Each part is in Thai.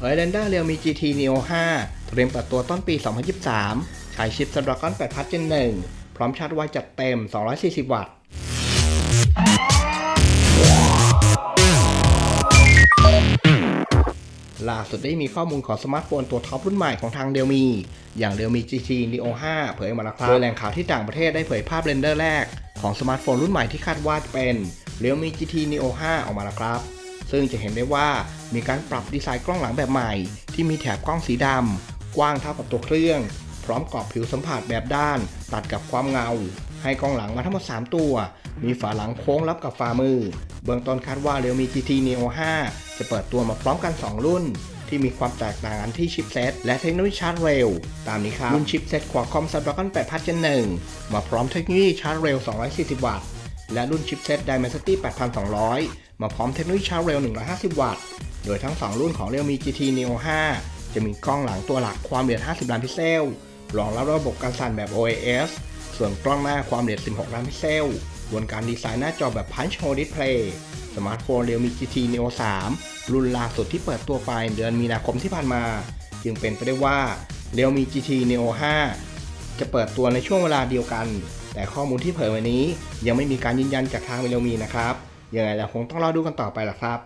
เอ r เ a นด้าเรียวมี GT Neo 5 เตรียมเปิดตัวต้นปี 2023 ใช้ชิป Snapdragon 8 Plus Gen 1 พร้อมชาร์จไวจัดเต็ม 240 วัตต์ ล่าสุดได้มีข้อมูลของสมาร์ทโฟนตัวท็อปรุ่นใหม่ของทางเดลมี อย่างเดลมี GT Neo 5 เผยมาแล้วครับโดยแหล่งข่าวที่ต่างประเทศได้เผยภาพเรนเดอร์แรก ของสมาร์ทโฟนรุ่นใหม่ที่คาดว่าจะเป็น Realme GT Neo 5 ออกมาแล้วครับ ซึ่งจะเห็นได้ว่ามีการปรับดีไซน์กล้องหลังแบบใหม่ ที่มีแถบกล้องสีดำกว้างเท่ากับตัวเครื่อง พร้อมกรอบผิวสัมผัสแบบด้าน ตัดกับความเงา ให้กล้องหลังมาทั้งหมด 3 ตัว มีฝาหลังโค้งรับกับฝ่ามือ เบื้องต้นคาดว่า Realme GT Neo 5 จะเปิดตัวมาพร้อมกัน 2 รุ่นที่มีความแตกต่างกันที่ชิปเซตและเทคโนโลยีชาร์จเร็ว ตามนี้ครับ รุ่นชิปเซต Qualcomm Snapdragon 8 Plus Gen 1 มาพร้อมเทคโนโลยีชาร์จเร็ว 240 วัตต์ และรุ่นชิปเซต Dimensity 8200 มาพร้อมเทคโนโลยีชาร์จเร็ว 150 วัตต์ โดยทั้ง 2 รุ่นของ Realme GT Neo 5 จะมีกล้องหลังตัวหลักความละเอียด 50 ล้านพิกเซล รองรับระบบการสั่นแบบ OIS ส่วนกล้องหน้าความละเอียด 16 ล้านพิกเซล บนการดีไซน์หน้าจอแบบ Punch Hole Display สมาร์ทโฟน Realme GT Neo 3 รุ่นล่าสุดที่เปิดตัวไปเดือนมีนาคมที่ผ่านมา จึงเป็นไปได้ว่า Realme GT Neo 5 จะเปิดตัวในช่วงเวลาเดียวกัน แต่ข้อมูลที่เผยวันนี้ยังไม่มีการยืนยันจากทาง Realme นะครับ ยังไงเราคงต้องรอดูกันต่อไปล่ะครับ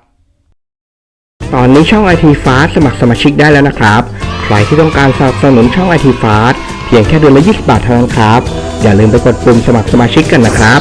ตอนนี้ช่องไอทีฟาสมัครสมาชิกได้แล้วนะครับ ใครที่ต้องการสนับสนุนช่องไอทีฟาสเพียงแค่เดือนละ20บาทเท่านั้นครับ อย่าลืมไปกดปุ่มสมัครสมาชิกกันนะครับ